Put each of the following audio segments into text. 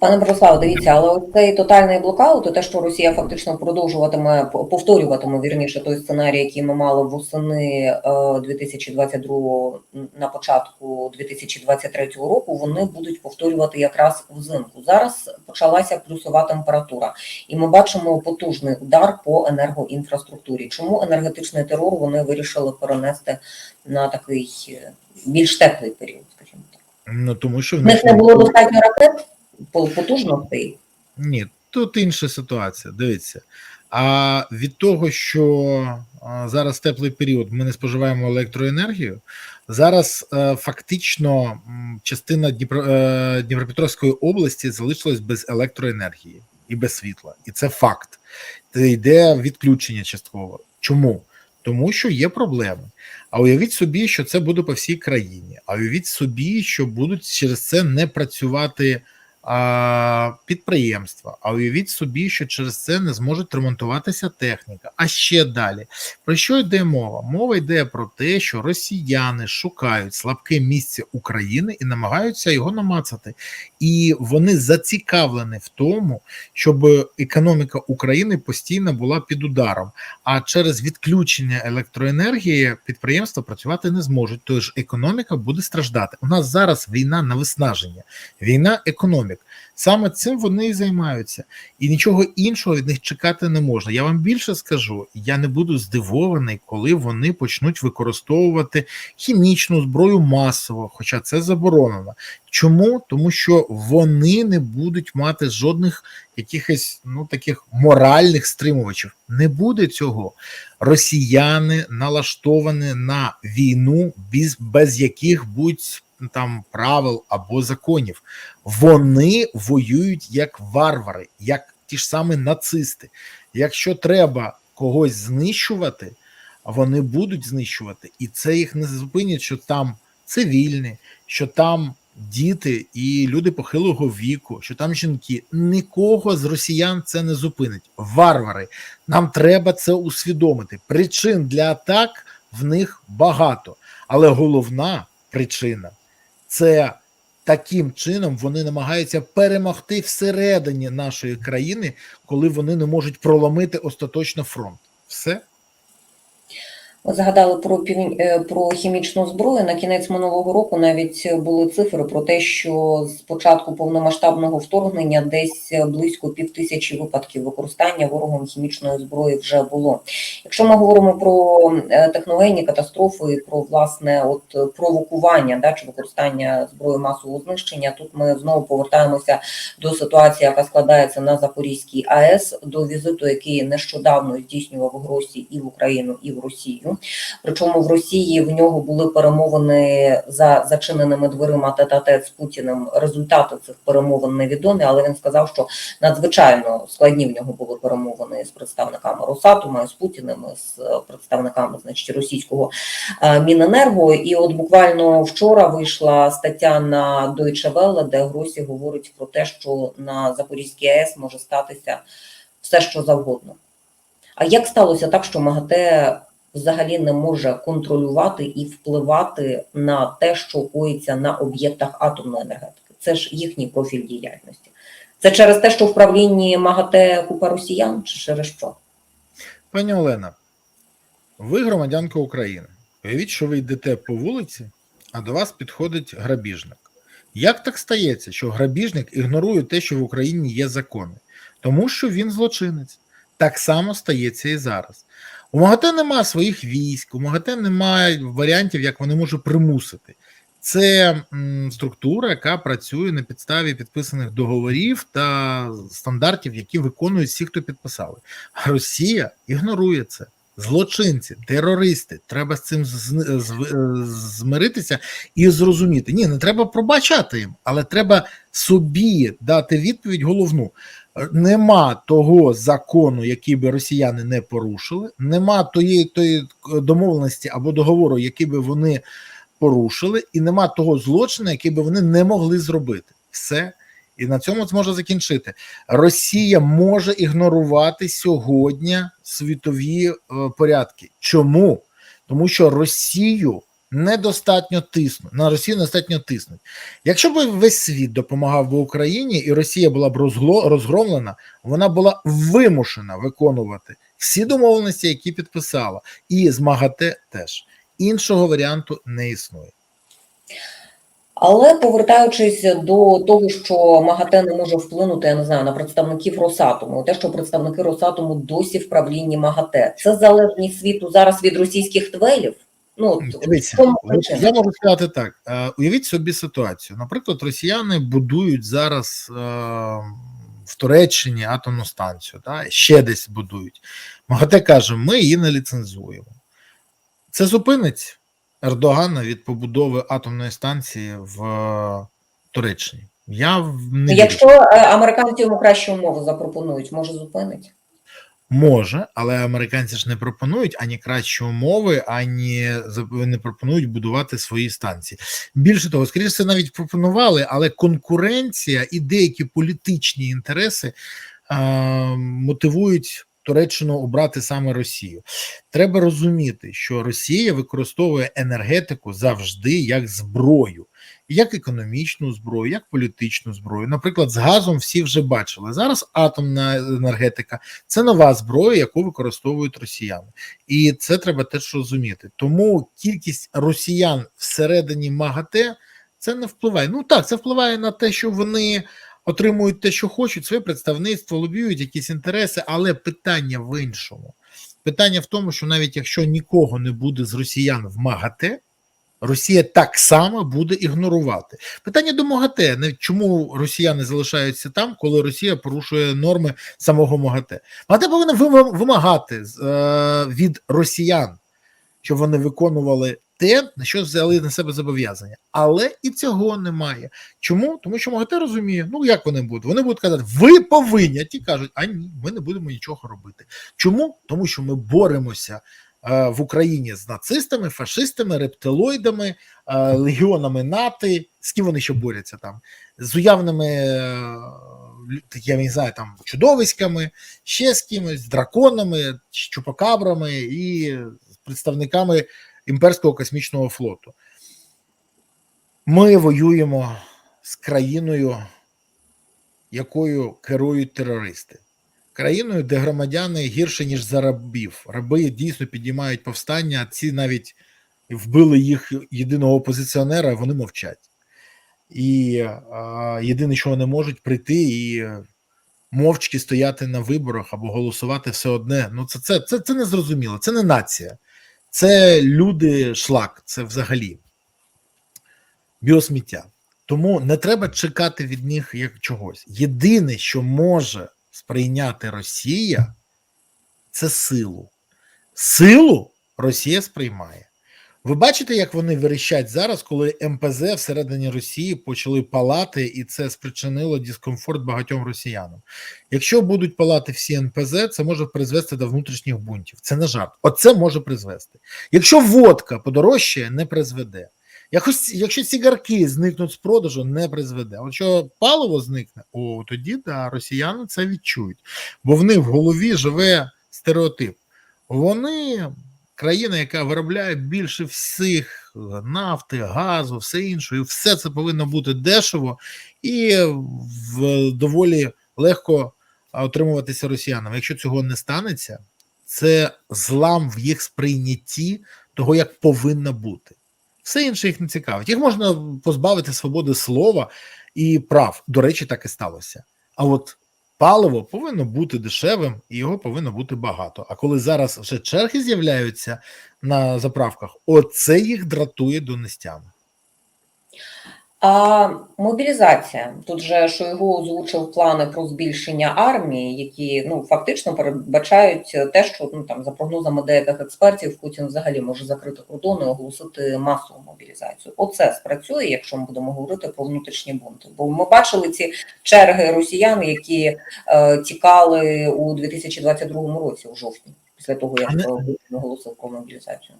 Пане Мирославе, дивіться, але ось цей тотальний блокаут, те, що Росія фактично продовжуватиме повторюватиме вірніше той сценарій, який ми мали восени е, 2022 на початку 2023 року, вони будуть повторювати якраз взимку. Зараз почалася плюсова температура, і ми бачимо потужний удар по енергоінфраструктурі. Чому енергетичний терор вони вирішили перенести на такий е, більш теплий період? Скажімо так, Ну тому що в них не було достатньо ракет потужностей. Ні, тут інша ситуація. Дивіться. А від того, що зараз теплий період, ми не споживаємо електроенергію. Зараз е, фактично частина е, Дніпропетровської області залишилась без електроенергії і без світла. І це факт. Це йде відключення частково. Чому? Тому що є проблеми. А уявіть собі, що це буде по всій країні. А уявіть собі, що будуть через це не працювати підприємства. А уявіть собі, що через це не зможуть ремонтуватися техніка. А ще далі. Про що йде мова? Мова йде про те, що росіяни шукають слабке місце України і намагаються його намацати. І вони зацікавлені в тому, щоб економіка України постійно була під ударом. А через відключення електроенергії підприємства працювати не зможуть. Тож економіка буде страждати. У нас зараз війна на виснаження, війна економік. Саме цим вони і займаються, і нічого іншого від них чекати не можна. Я вам більше скажу, я не буду здивований, коли вони почнуть використовувати хімічну зброю масово, хоча це заборонено. Чому? Тому що вони не будуть мати жодних якихось ну таких моральних стримувачів. Не буде цього. Росіяни налаштовані на війну без, без яких будь там правил або законів. Вони воюють як варвари, як ті ж самі нацисти. Якщо треба когось знищувати, вони будуть знищувати, і це їх не зупинить, що там цивільні, що там діти і люди похилого віку, що там жінки. Нікого з росіян це не зупинить. Варвари. Нам треба це усвідомити. Причин для атак в них багато, але головна причина це таким чином вони намагаються перемогти всередині нашої країни, коли вони не можуть проломити остаточно фронт. Все. Згадали про півні... е, про хімічну зброю. На кінець минулого року навіть були цифри про те, що з початку повномасштабного вторгнення десь близько півтисячі випадків використання ворогом хімічної зброї вже було. Якщо ми говоримо про е, техногенні катастрофи, і про власне от провокування да, чи використання зброї масового знищення, тут ми знову повертаємося до ситуації, яка складається на Запорізькій АЕС, до візиту, який нещодавно здійснював гроші і в Україну, і в Росію. Причому в Росії в нього були перемовини за зачиненими дверима тет-а-тет з Путіним. Результати цих перемовин невідомі, але він сказав, що надзвичайно складні в нього були перемовини з представниками Росатома, з Путіним, з представниками значить російського е, Міненерго. І от буквально вчора вийшла стаття на Deutsche Welle, де Гросі говорить про те, що на Запорізькій АЕС може статися все, що завгодно. А як сталося так, що МАГАТЕ взагалі не може контролювати і впливати на те, що коїться на об'єктах атомної енергетики. Це ж їхній профіль діяльності. Це через те, що в правлінні МАГАТЕ купа росіян, чи через що? Пані Олена, ви громадянка України. Уявіть, що ви йдете по вулиці, а до вас підходить грабіжник. Як так стається, що грабіжник ігнорує те, що в Україні є закони? Тому що він злочинець. Так само стається і зараз. У МАГАТЕ немає своїх військ, у МАГАТЕ немає варіантів, як вони можуть примусити. Це структура, яка працює на підставі підписаних договорів та стандартів, які виконують всі, хто підписали. Росія ігнорує це. Злочинці, терористи, треба з цим з- змиритися і зрозуміти. Ні, не треба пробачати їм, але треба собі дати відповідь головну нема того закону, який би росіяни не порушили, нема тої, тої домовленості або договору, який би вони порушили, і нема того злочину, який би вони не могли зробити. Все. І на цьому зможе закінчити. Росія може ігнорувати сьогодні світові е, порядки. Чому? Тому що Росію недостатньо тиснуть. На Росію недостатньо тиснуть. Якщо б весь світ допомагав би Україні, і Росія була б розгло, розгромлена, вона була вимушена виконувати всі домовленості, які підписала, і з МАГАТЕ теж іншого варіанту не існує. Але повертаючись до того, що МАГАТЕ не може вплинути, я не знаю, на представників Росатому, те, що представники Росатому досі в правлінні МАГАТЕ, це залежність світу зараз від російських твелів. Ну Дивіться, я можу сказати так: е, уявіть собі ситуацію. Наприклад, росіяни будують зараз е, в Туреччині атомну станцію, та, ще десь будують. МАГАТЕ каже, ми її не ліцензуємо. Це зупинить Ердогана від побудови атомної станції в е, Туреччині. Я не. Якщо американці йому кращі умови запропонують, може зупинить? Може, але американці ж не пропонують ані кращі умови, ані не пропонують будувати свої станції. Більше того, скоріше все навіть пропонували, але конкуренція і деякі політичні інтереси е, мотивують Туреччину обрати саме Росію. Треба розуміти, що Росія використовує енергетику завжди як зброю, як економічну зброю, як політичну зброю. Наприклад, з газом всі вже бачили. Зараз атомна енергетика це нова зброя, яку використовують росіяни, і це треба теж розуміти. Тому кількість росіян всередині МАГАТЕ це не впливає. Ну так, це впливає на те, що вони отримують те, що хочуть, своє представництво, лобіюють якісь інтереси, але питання в іншому. Питання в тому, що навіть якщо нікого не буде з росіян в МАГАТЕ, Росія так само буде ігнорувати. Питання до МАГАТЕ, навіть чому росіяни залишаються там, коли Росія порушує норми самого МАГАТЕ. МАГАТЕ повинна вимагати е, від росіян, щоб вони виконували те, на що взяли на себе зобов'язання. Але і цього немає. Чому? Тому що МАГАТЕ розуміє, ну як вони будуть? Вони будуть казати, ви повинні, а ті кажуть, а ні, ми не будемо нічого робити. Чому? Тому що ми боремося в Україні з нацистами, фашистами, рептилоїдами, е, легіонами НАТО. З ким вони ще борються там? З уявними, е, я не знаю, там чудовиськами, ще з кимось, з драконами, чупакабрами і представниками імперського космічного флоту. Ми воюємо з країною, якою керують терористи країною, де громадяни гірше, ніж за рабів. Раби дійсно підіймають повстання, ці навіть вбили їх єдиного опозиціонера, вони мовчать. І а, єдине, що вони можуть прийти і мовчки стояти на виборах або голосувати все одне. Ну, це, це, це, це не зрозуміло, це не нація, це люди шлак, це взагалі біосміття. Тому не треба чекати від них як чогось. Єдине, що може сприйняти Росія, це силу. Силу Росія сприймає. Ви бачите, як вони верещать зараз, коли МПЗ всередині Росії почали палати, і це спричинило дискомфорт багатьом росіянам. Якщо будуть палати всі НПЗ, це може призвести до внутрішніх бунтів. Це не жарт. Оце може призвести. Якщо водка подорожчає, не призведе. Якось, якщо цигарки зникнуть з продажу, не призведе. А От що паливо зникне, о, тоді да, росіяни це відчують, бо в них в голові живе стереотип. Вони країна, яка виробляє більше всіх нафти, газу, все інше, все це повинно бути дешево і в доволі легко отримуватися росіянам. Якщо цього не станеться, це злам в їх сприйнятті того, як повинно бути. Все інше їх не цікавить. Їх можна позбавити свободи слова і прав. До речі, так і сталося. А от паливо повинно бути дешевим і його повинно бути багато. А коли зараз вже черги з'являються на заправках, оце їх дратує до нестями. А мобілізація тут же Шойгу озвучив плани про збільшення армії, які ну фактично передбачають те, що ну там за прогнозами деяких експертів Путін взагалі може закрити кордони, і оголосити масову мобілізацію. Оце спрацює, якщо ми будемо говорити про внутрішні бунти. Бо ми бачили ці черги росіян, які е, тікали у 2022 році, у жовтні, після того як Путін оголосив про мобілізацію.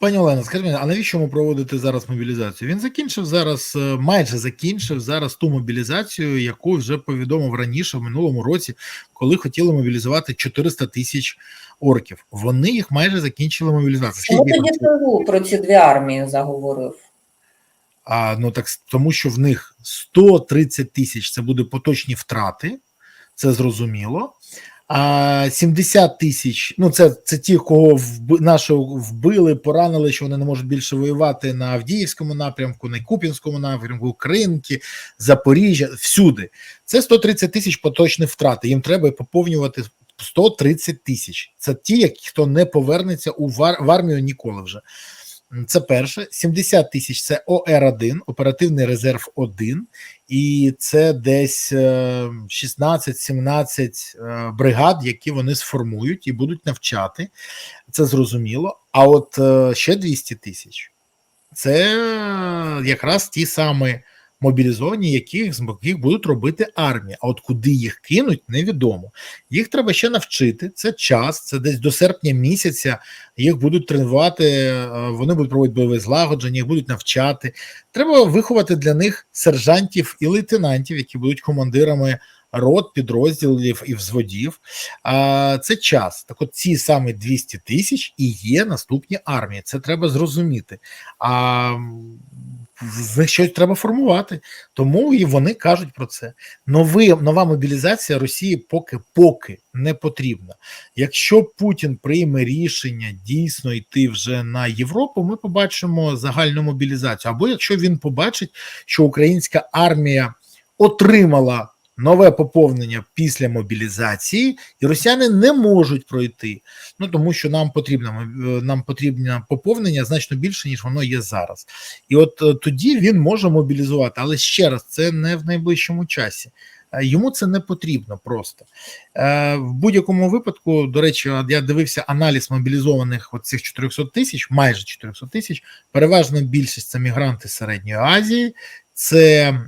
Пані Олена, скажіть мені, а навіщо йому проводити зараз мобілізацію? Він закінчив зараз, е, майже закінчив зараз ту мобілізацію, яку вже повідомив раніше в минулому році, коли хотіли мобілізувати 400 тисяч орків. Вони їх майже закінчили мобілізацію. Скільки тоді там? Про ці дві армії заговорив? А, ну так тому, що в них 130 тисяч це буде поточні втрати, це зрозуміло. А 70 тисяч, ну це, це ті, кого вби, нашого вбили, поранили, що вони не можуть більше воювати на Авдіївському напрямку, на Куп'янському напрямку, Кринки, Запоріжжя, всюди. Це 130 тисяч поточних втрат. Їм треба поповнювати 130 тисяч. Це ті, хто не повернеться у вар, в армію ніколи вже. Це перше, 70 тисяч це ОР-1, оперативний резерв 1, і це десь е, 16-17 е, бригад, які вони сформують і будуть навчати. Це зрозуміло. А от е, ще 200 тисяч це е, якраз ті самі мобілізовані, яких з яких будуть робити армія. А от куди їх кинуть, невідомо. Їх треба ще навчити. Це час, це десь до серпня місяця. Їх будуть тренувати, е, вони будуть проводити бойове злагодження, їх будуть навчати. Треба виховати для них сержантів і лейтенантів, які будуть командирами рот, підрозділів і взводів. А це час. Так, от ці саме 200 тисяч і є наступні армії. Це треба зрозуміти. А з них щось треба формувати. Тому і вони кажуть про це. Нови, нова мобілізація Росії поки поки не потрібна. Якщо Путін прийме рішення дійсно йти вже на Європу, ми побачимо загальну мобілізацію. Або якщо він побачить, що українська армія отримала нове поповнення після мобілізації, і росіяни не можуть пройти. Ну тому що нам потрібно е, нам потрібне поповнення значно більше ніж воно є зараз. І от е, тоді він може мобілізувати, але ще раз, це не в найближчому часі. Е, Йому це не потрібно просто в будь-якому випадку. До речі, я дивився аналіз мобілізованих от цих 400 тисяч, майже 400 тисяч. Переважна більшість це мігранти середньої Азії, це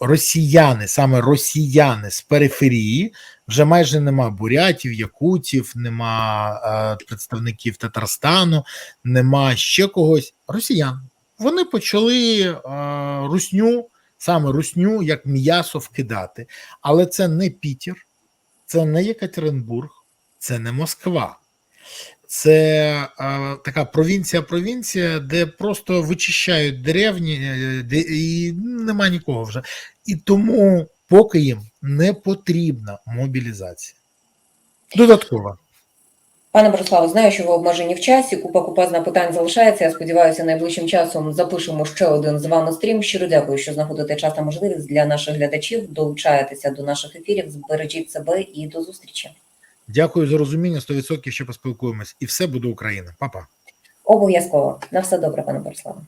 росіяни, саме росіяни з периферії. Вже майже нема бурятів, якутів, нема е, представників Татарстану, нема ще когось. Росіян. Вони почали е, русню, саме русню, як м'ясо вкидати. Але це не Пітер, це не Єкатеринбург, це не Москва. Це е, така провінція-провінція, де просто вичищають деревні, е, де, і нема нікого вже. І тому поки їм не потрібна мобілізація. Додаткова. Пане Бориславе, знаю, що ви обмежені в часі. Купа купа запитань залишається. Я сподіваюся, найближчим часом запишемо ще один з вами стрім. Щиро дякую, що знаходите час та можливість для наших глядачів. Долучаєтеся до наших ефірів. Збережіть себе і до зустрічі. Дякую за розуміння. 100% ще поспілкуємось. І все буде Україна. Па-па. Обов'язково на все добре, пане Бориславе.